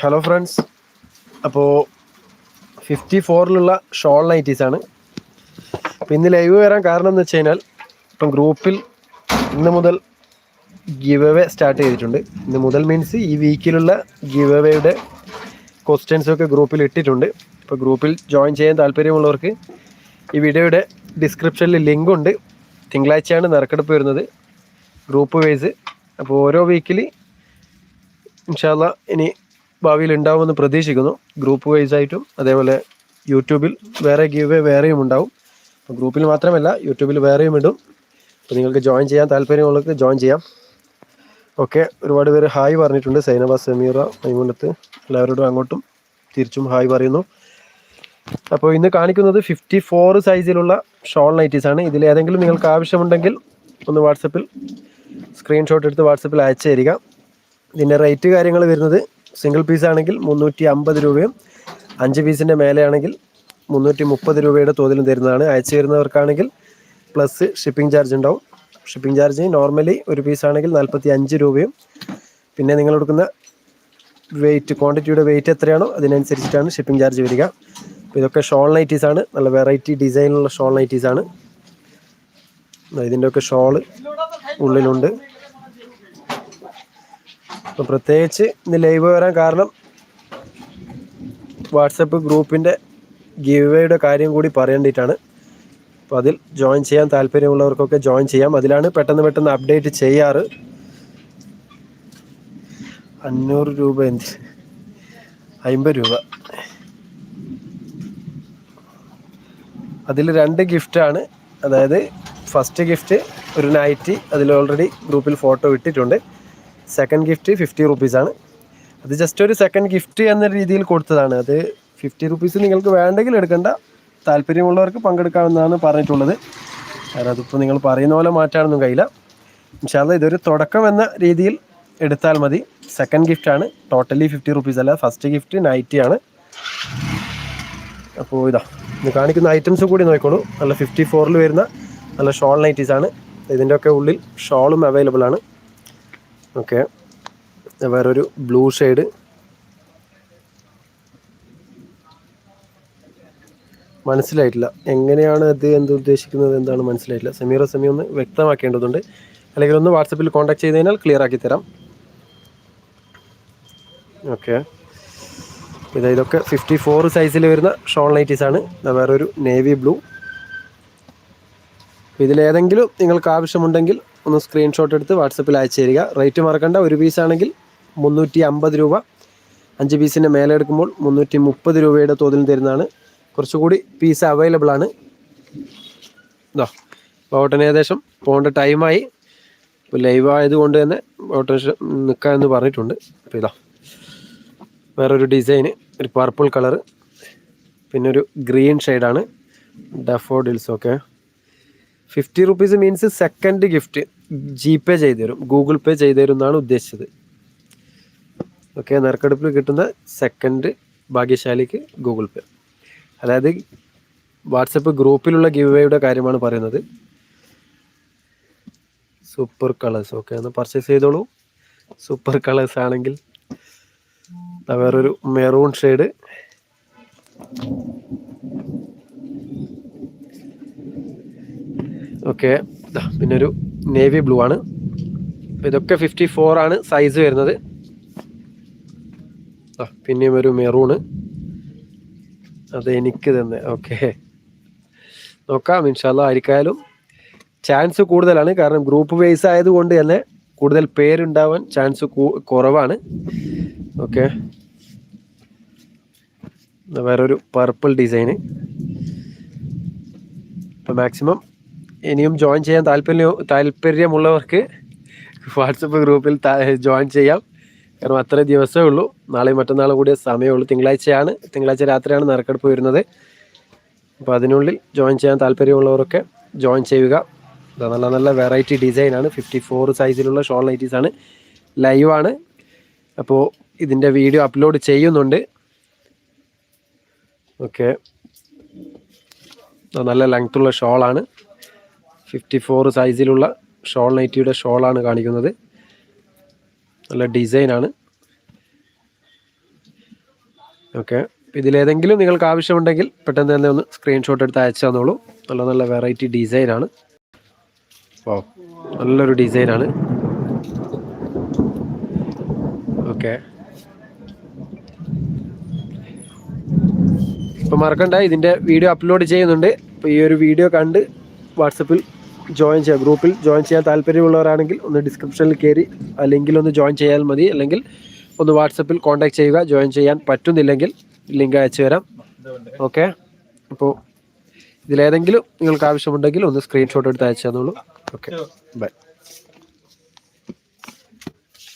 Hello friends അപ്പോൾ fifty ഫോറിലുള്ള shawl nighties ആണ്. അപ്പോൾ ഇന്ന് ലൈവ് വരാൻ കാരണം എന്ന് വെച്ച് കഴിഞ്ഞാൽ ഇപ്പം ഗ്രൂപ്പിൽ ഇന്ന് മുതൽ ഗിവ് അവേ സ്റ്റാർട്ട് ചെയ്തിട്ടുണ്ട്. ഇന്ന് മുതൽ മീൻസ് ഈ വീക്കിലുള്ള ഗിവ് അവേയുടെ ക്വസ്റ്റ്യൻസൊക്കെ ഗ്രൂപ്പിൽ ഇട്ടിട്ടുണ്ട്. അപ്പോൾ ഗ്രൂപ്പിൽ ജോയിൻ ചെയ്യാൻ താല്പര്യമുള്ളവർക്ക് ഈ വീഡിയോയുടെ ഡിസ്ക്രിപ്ഷനിൽ ലിങ്ക് ഉണ്ട്. തിങ്കളാഴ്ചയാണ് നറുക്കെടുപ്പ് വരുന്നത്. ഗ്രൂപ്പ് വൈസ് അപ്പോൾ ഓരോ വീക്കിൽ ഇൻഷാല്ല ഇനി ഭാവിയിൽ ഉണ്ടാവുമെന്ന് പ്രതീക്ഷിക്കുന്നു. ഗ്രൂപ്പ് വൈസ് ആയിട്ടും അതേപോലെ യൂട്യൂബിൽ വേറെ ഗീവ് വേറെയും ഉണ്ടാവും. അപ്പോൾ ഗ്രൂപ്പിൽ മാത്രമല്ല യൂട്യൂബിൽ വേറെയും ഇടും. അപ്പോൾ നിങ്ങൾക്ക് ജോയിൻ ചെയ്യാൻ താല്പര്യമുള്ളവർക്ക് ജോയിൻ ചെയ്യാം. ഓക്കെ ഒരുപാട് പേര് ഹായ് പറഞ്ഞിട്ടുണ്ട്. സൈനബ സമീറ മൈമുനത്ത് എല്ലാവരോടും അങ്ങോട്ടും തിരിച്ചും ഹായ് പറയുന്നു. അപ്പോൾ ഇന്ന് കാണിക്കുന്നത് ഫിഫ്റ്റി ഫോർ സൈസിലുള്ള ഷോൾ നൈറ്റീസ് ആണ്. ഇതിൽ ഏതെങ്കിലും നിങ്ങൾക്ക് ആവശ്യമുണ്ടെങ്കിൽ ഒന്ന് വാട്സപ്പിൽ സ്ക്രീൻഷോട്ട് എടുത്ത് വാട്സപ്പിൽ അയച്ചു തരിക. ഇതിന്റെ റേറ്റ് കാര്യങ്ങൾ വരുന്നത് സിംഗിൾ പീസ് ആണെങ്കിൽ മുന്നൂറ്റി അമ്പത് രൂപയും അഞ്ച് പീസിന്റെ മേലെയാണെങ്കിൽ മുന്നൂറ്റി മുപ്പത് രൂപയുടെ തോതിലും തരുന്നതാണ്. അയച്ചു തരുന്നവർക്കാണെങ്കിൽ പ്ലസ് ഷിപ്പിംഗ് ചാർജ് ഉണ്ടാവും. ഷിപ്പിംഗ് ചാർജ് നോർമലി ഒരു പീസാണെങ്കിൽ നാൽപ്പത്തി അഞ്ച് രൂപയും. പിന്നെ നിങ്ങൾ കൊടുക്കുന്ന വെയിറ്റ് ക്വാണ്ടിറ്റിയുടെ വെയിറ്റ് എത്രയാണോ അതിനനുസരിച്ചിട്ടാണ് ഷിപ്പിംഗ് ചാർജ് വരിക. ഇതൊക്കെ ഷോൾ നൈറ്റീസ് ആണ്. നല്ല വെറൈറ്റി ഡിസൈനുള്ള ഷോൾ നൈറ്റീസ് ആണ്. ഇതിന്റെയൊക്കെ ഷോൾ ഉള്ളിലുണ്ട്. അപ്പോൾ പ്രത്യേകിച്ച് ഇന്ന് ലൈവ് വരാൻ കാരണം വാട്സപ്പ് ഗ്രൂപ്പിന്റെ ഗിവേയുടെ കാര്യം കൂടി പറയേണ്ടിയിട്ടാണ്. അപ്പോൾ അതിൽ ജോയിൻ ചെയ്യാൻ താല്പര്യമുള്ളവർക്കൊക്കെ ജോയിൻ ചെയ്യാം. അതിലാണ് പെട്ടെന്ന് പെട്ടെന്ന് അപ്ഡേറ്റ് ചെയ്യാറ്. അഞ്ഞൂറ് രൂപ എന്ത്? അമ്പത് രൂപ. അതിൽ രണ്ട് ഗിഫ്റ്റാണ് അതായത് ഫസ്റ്റ് ഗിഫ്റ്റ് ഒരു നൈറ്റി അതിൽ ഓൾറെഡി ഗ്രൂപ്പിൽ ഫോട്ടോ ഇട്ടിട്ടുണ്ട്. സെക്കൻഡ് ഗിഫ്റ്റ് ഫിഫ്റ്റി റുപ്പീസാണ് അത് ജസ്റ്റ് ഒരു സെക്കൻഡ് ഗിഫ്റ്റ് എന്ന രീതിയിൽ കൊടുത്തതാണ്. അത് ഫിഫ്റ്റി റുപ്പീസ് നിങ്ങൾക്ക് വേണ്ടെങ്കിൽ എടുക്കേണ്ട. താല്പര്യമുള്ളവർക്ക് പങ്കെടുക്കാമെന്നാണ് പറഞ്ഞിട്ടുള്ളത്. കാരണം അതിപ്പോൾ നിങ്ങൾ പറയുന്ന പോലെ മാറ്റാനൊന്നും കഴിയില്ല. ഇൻഷാല്ല ഇതൊരു തുടക്കം എന്ന രീതിയിൽ എടുത്താൽ മതി. സെക്കൻഡ് ഗിഫ്റ്റാണ് ടോട്ടലി ഫിഫ്റ്റി റുപ്പീസ് അല്ല. ഫസ്റ്റ് ഗിഫ്റ്റ് നൈറ്റി ആണ്. അപ്പോൾ ഇതാ കാണിക്കുന്ന ഐറ്റംസ് കൂടി നോക്കിക്കോളൂ. നല്ല ഫിഫ്റ്റി ഫോറിൽ വരുന്ന നല്ല ഷോൾ നൈറ്റീസ് ആണ്. ഇതിന്റെ ഒക്കെ ഉള്ളിൽ ഷോളും അവൈലബിൾ ആണ്. ഓക്കെ. വേറൊരു ബ്ലൂ ഷെയ്ഡ്. മനസ്സിലായിട്ടില്ല. എങ്ങനെയാണ് ഇത് എന്ത് ഉദ്ദേശിക്കുന്നത് എന്താണ് മനസ്സിലായിട്ടില്ല. സമീറ സമി ഒന്ന് വ്യക്തമാക്കേണ്ടതുണ്ട്. അല്ലെങ്കിൽ ഒന്ന് വാട്സപ്പിൽ കോൺടാക്ട് ചെയ്ത് കഴിഞ്ഞാൽ ക്ലിയർ ആക്കി തരാം. ഓക്കെ. ഇത് ഇതൊക്കെ ഫിഫ്റ്റി ഫോർ സൈസിൽ വരുന്ന ഷോൺ ലൈറ്റീസ് ആണ്. വേറൊരു നേവി ബ്ലൂ ഇതിലേതെങ്കിലും നിങ്ങൾക്ക് ആവശ്യമുണ്ടെങ്കിൽ ഒന്ന് സ്ക്രീൻഷോട്ട് എടുത്ത് വാട്സപ്പിൽ അയച്ചു തരിക. റേറ്റ് മറക്കണ്ട. ഒരു പീസാണെങ്കിൽ മുന്നൂറ്റി അമ്പത് രൂപ. അഞ്ച് പീസിന്റെ മേലെ എടുക്കുമ്പോൾ മുന്നൂറ്റി മുപ്പത് രൂപയുടെ തോതിൽ തരുന്നതാണ്. കുറച്ചുകൂടി പീസ് അവൈലബിൾ ആണ്. ഇതോ ഓട്ടൻ ഏകദേശം പോകേണ്ട ടൈമായി ഇപ്പോൾ ലൈവ് ആയതുകൊണ്ട് തന്നെ ഓട്ടൻ നിൽക്കാമെന്ന് പറഞ്ഞിട്ടുണ്ട്. അപ്പോൾ ഇതാ വേറൊരു ഡിസൈന് ഒരു പർപ്പിൾ കളറ് പിന്നെ ഒരു ഗ്രീൻ ഷെയ്ഡാണ് daffodils okay fifty rupees means second gift G Pay ചെയ്തു തരും ഗൂഗിൾ പേ ചെയ്തു തരും എന്നാണ് ഉദ്ദേശിച്ചത്. ഓക്കെ നറുക്കെടുപ്പിൽ കിട്ടുന്ന സെക്കൻഡ് ഭാഗ്യശാലിക്ക് ഗൂഗിൾ പേ അതായത് വാട്സപ്പ് ഗ്രൂപ്പിലുള്ള ഗിവ് കാര്യമാണ് പറയുന്നത്. സൂപ്പർ കളേഴ്സ് ഓക്കെ ഒന്ന് പർച്ചേസ് ചെയ്തോളൂ. സൂപ്പർ കളേഴ്സ് ആണെങ്കിൽ വേറൊരു മെറൂൺ ഷെയ്ഡ് ഓക്കെ. പിന്നെ ഒരു നേവി ബ്ലൂ ആണ്. ഇതൊക്കെ ഫിഫ്റ്റി ഫോർ ആണ് സൈസ് വരുന്നത്. പിന്നെയും ഒരു മെറൂണ് അത് എനിക്ക് തന്നെ. ഓക്കെ. നോക്കാം ഇൻഷാല്ല ആയിരിക്കായാലും. ചാൻസ് കൂടുതലാണ്. കാരണം ഗ്രൂപ്പ് ബേസ് ആയതുകൊണ്ട് തന്നെ കൂടുതൽ പേരുണ്ടാവാൻ ചാൻസ് കുറവാണ്. ഓക്കെ. വേറൊരു പർപ്പിൾ ഡിസൈന് ഇപ്പം മാക്സിമം ഇനിയും ജോയിൻ ചെയ്യാൻ താല്പര്യം താല്പര്യമുള്ളവർക്ക് വാട്സപ്പ് ഗ്രൂപ്പിൽ ജോയിൻ ചെയ്യാം. കാരണം അത്ര ദിവസമേ ഉള്ളൂ. നാളെയും മറ്റന്നാളും കൂടിയ സമയമുള്ളൂ. തിങ്കളാഴ്ചയാണ് തിങ്കളാഴ്ച രാത്രിയാണ് നറുക്കെടുപ്പ് വരുന്നത്. അപ്പോൾ അതിനുള്ളിൽ ജോയിൻ ചെയ്യാൻ താല്പര്യമുള്ളവരൊക്കെ ജോയിൻ ചെയ്യുക. നല്ല നല്ല വെറൈറ്റി ഡിസൈനാണ് ഫിഫ്റ്റി ഫോർ സൈസിലുള്ള ഷോൾ നൈറ്റീസാണ് ലൈവാണ് അപ്പോൾ ഇതിന്റെ വീഡിയോ അപ്ലോഡ് ചെയ്യുന്നുണ്ട്. ഓക്കെ നല്ല ലെങ്ത്തുള്ള ഷോളാണ് ഫിഫ്റ്റി ഫോർ സൈസിലുള്ള ഷോൾ നൈറ്റിയുടെ ഷോളാണ് കാണിക്കുന്നത്. നല്ല ഡിസൈനാണ്. ഓക്കെ. ഇതിലേതെങ്കിലും നിങ്ങൾക്ക് ആവശ്യമുണ്ടെങ്കിൽ പെട്ടെന്ന് തന്നെ ഒന്ന് സ്ക്രീൻഷോട്ട് എടുത്ത് അയച്ചു തന്നോളൂ. നല്ല നല്ല വെറൈറ്റി ഡിസൈനാണ്. ഓ നല്ലൊരു ഡിസൈനാണ്. ഓക്കെ. ഇപ്പം മറക്കണ്ട ഇതിന്റെ വീഡിയോ അപ്ലോഡ് ചെയ്യുന്നുണ്ട്. അപ്പോൾ ഈ ഒരു വീഡിയോ കണ്ട് വാട്സപ്പിൽ ജോയിൻ ചെയ്യാം. ഗ്രൂപ്പിൽ ജോയിൻ ചെയ്യാൻ താല്പര്യമുള്ളവരാണെങ്കിൽ ഒന്ന് ഡിസ്ക്രിപ്ഷനിൽ കയറി അല്ലെങ്കിൽ ലിങ്കിൽ ഒന്ന് ജോയിൻ ചെയ്യാൽ മതി. അല്ലെങ്കിൽ ഒന്ന് വാട്സപ്പിൽ കോൺടാക്ട് ചെയ്യുക. ജോയിൻ ചെയ്യാൻ പറ്റുന്നില്ലെങ്കിൽ ലിങ്ക് അയച്ചു തരാം. ഓക്കെ അപ്പോൾ ഇതിലേതെങ്കിലും നിങ്ങൾക്ക് ആവശ്യമുണ്ടെങ്കിൽ ഒന്ന് സ്ക്രീൻഷോട്ട് എടുത്ത് അയച്ചു തന്നോളൂ. Okay bye